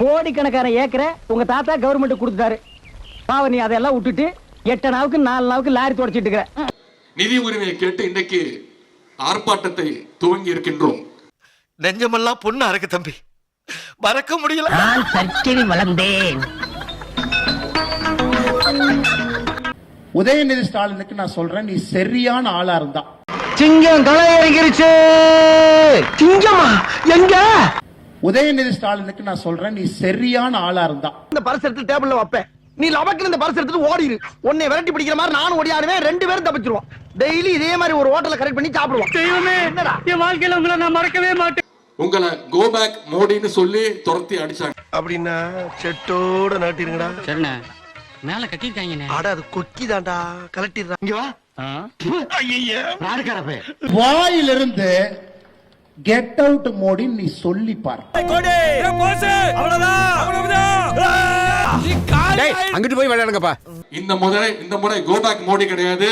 கோடிக்கணக்கான ஏக்கரை உங்க தாத்தா கவர்மெண்ட் கொடுத்தாரு பாவ நீ அதெல்லாம் விட்டுட்டு எட்டு நாவுக்கு நாலு நாவுக்கு லாரி தொடச்சிட்டு இருக்கிற. நிதி உரிமையை கேட்டு இன்றைக்கு ஆர்ப்பாட்டத்தை துவங்கி இருக்கின்றோம். நெஞ்சமெல்லாம் பொண்ணா இருக்கு தம்பி. மறக்க முடியல. நான் சர்ச்சையில் வளர்ந்தேன். உதயநிதி ஸ்டாலினுக்கு நான் சொல்றேன் நீ சரியான ஆளா இருந்தா. சிங்கம் களை இறங்கிருச்சு சிங்கமா எங்க? உதயநிதி ஸ்டாலினுக்கு நான் சொல்றேன் நீ சரியான ஆளா இருந்தா. இந்த பரிசு எடுத்து டேபிள்ல வைப்பேன். நீ லவக்கு இந்த பரிசு எடுத்துட்டு ஓடிரு. உன்னை விரட்டி பிடிக்கிற மாதிரி நானும் ஓடியாருவேன் ரெண்டு பேரும் தப்பிச்சிருவோம். டெய்லி இதே மாதிரி ஒரு ஹோட்டல்ல கரெக்ட் பண்ணி சாப்பிடுவோம். தெய்வமே என்னடா? என் வாழ்க்கையில உங்களை நான் மறக்கவே மாட்டேன். உங்களை கோ பேக் மோடின்னு சொல்லி துரத்தி அடிச்சாங்க. அப்படின்னா செட்டோட நாட்டிருங்கடா சரிண்ணே மேல கட்டிருக்காங்கண்ணே அட அது கொக்கி தான்டா கலட்டிடுறா. இங்க வா. வாயிலிருந்து கெட் அவுட் மோடி நீ சொல்லி பார். அங்கிட்டு போய் விளையாடுங்கப்பா. இந்த முறை இந்த முறை கோ பேக் மோடி கிடையாது.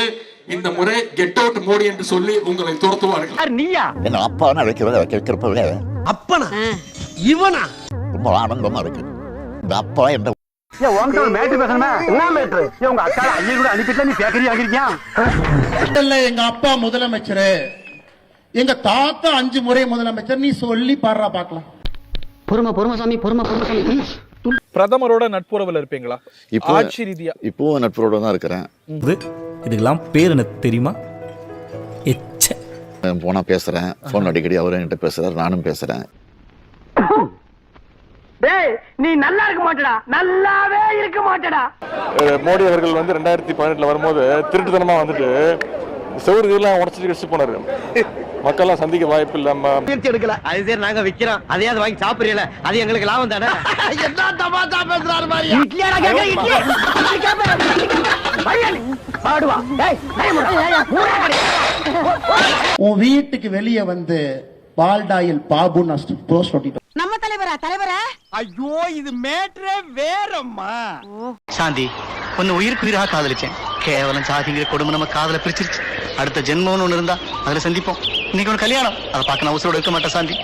இந்த முறை கெட் அவுட் மோடி என்று சொல்லி உங்களை துரத்துவார்கள். நீயா? என்ன அப்பா வைக்கிறத வைக்க வைக்கிறப்பவே அப்பனா இவனா? ரொம்ப ஆனந்தமா இருக்கு. இந்த அப்பா என்ற எங்க அப்பா முதலமைச்சர். எங்க தாத்தா அஞ்சு முறை முதலமைச்சர் நீ சொல்லி பாடுறா பாக்கலாம் பொறுமை பொறுமை சாமி பொறுமை பொறுமை சாமி. பிரதமரோட நட்புறவுல இருப்பீங்களா? இப்போ ஆட்சி ரீதியா. இப்போ நட்புறோட தான் இருக்கிறேன். இதுக்கெல்லாம் பேர் எனக்கு தெரியுமா? எச்ச. போனா பேசுறேன். போன் அடிக்கடி அவரும் என்கிட்ட பேசுறாரு நானும் பேசுறேன். டேய் நீ நல்லா இருக்க மாட்டடா. நல்லாவே இருக்க மாட்டடா. மோடி அவர்கள் வந்து ரெண்டாயிரத்தி பதினெட்டுல வரும்போது திருட்டுத்தனமா வந்துட்டு செவருலாம் உடச்சிட்டு கடிச்சு போனாரு. மக்கள்லாம் சந்திக்க வாய்ப்பு இல்லாம. முயற்சி எடுக்கல. அது சரி நாங்க விக்கிறோம். அதையாவது வாங்கி சாப்பிடுறீல அது எங்களுக்கு லாபம் தானே? என்ன தமாஷா பேசுறாரு மாதிரி உன் வீட்டுக்கு வெளியே வந்து பால்டாயில் பாபு நான் போஸ்ட் ஒட்டிட்டோம் நம்ம தலைவரா தலைவரா? ஐயோ இது மேட்ரே வேறம்மா. சாந்தி உன்னை உயிருக்கு உயிராக காதலிச்சேன். கேவலம் சாதிங்கிற கொடுமை நம்ம காதல பிரிச்சிருச்சு. அடுத்த ஜென்மம்னு ஒண்ணு இருந்தா அதுல சந்திப்போம். இன்னைக்கு ஒரு கல்யாணம். அதை பார்க்க நான் உசுரோட இருக்க மாட்டேன் சாந்தி.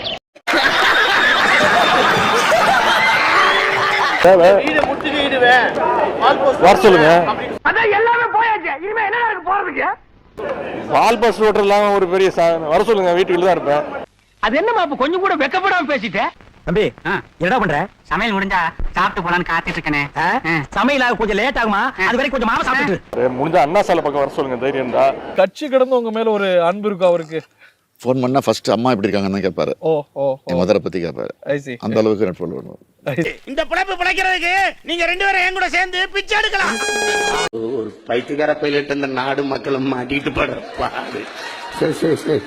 வர சொல்லுங்க. அதான் எல்லாமே போயாச்சு. இனிமே என்ன நடக்க போறதுக்கு? வால் பஸ் ஓட்டர் இல்லாம ஒரு பெரிய வர சொல்லுங்க வீட்டுக்குள்ள தான் இருப்பேன். அது என்னமா அப்ப கொஞ்சம் கூட வெக்கப்படாம பேசிட்ட? தம்பி என்னடா பண்ற? சமையல் முடிஞ்சா சாப்பிட்டு போலான்னு காத்துட்டு இருக்கனே. சமையல கொஞ்சம் லேட் ஆகுமா? அது வரைக்கும் கொஞ்சம் மாவு சாப்பிட்டு முடிஞ்ச அண்ணா சாலை பக்கம் வர சொல்லுங்க தைரியம் தான் கட்சி கடந்து உங்க மேல ஒரு அன்பு இருக்கும் அவருக்கு? ஃபோன் பண்ணா ஃபர்ஸ்ட் அம்மா எப்படி இருக்காங்கன்னு கேட்பாரு. ஓ ஓ என் மதரை பத்தி கேட்பாரு. அந்த அளவுக்கு நட்பு பண்ணுவோம் இந்த பிழைப்பு பிழைக்கிறதுக்கு நீங்க ரெண்டு பேரும் என் கூட சேர்ந்து பிச்சை எடுக்கலாம். ஒரு பைத்தியக்கார பைலட் அந்த நாடு மக்களும் மாட்டிட்டு படுற பாடு. சரி சரி சரி.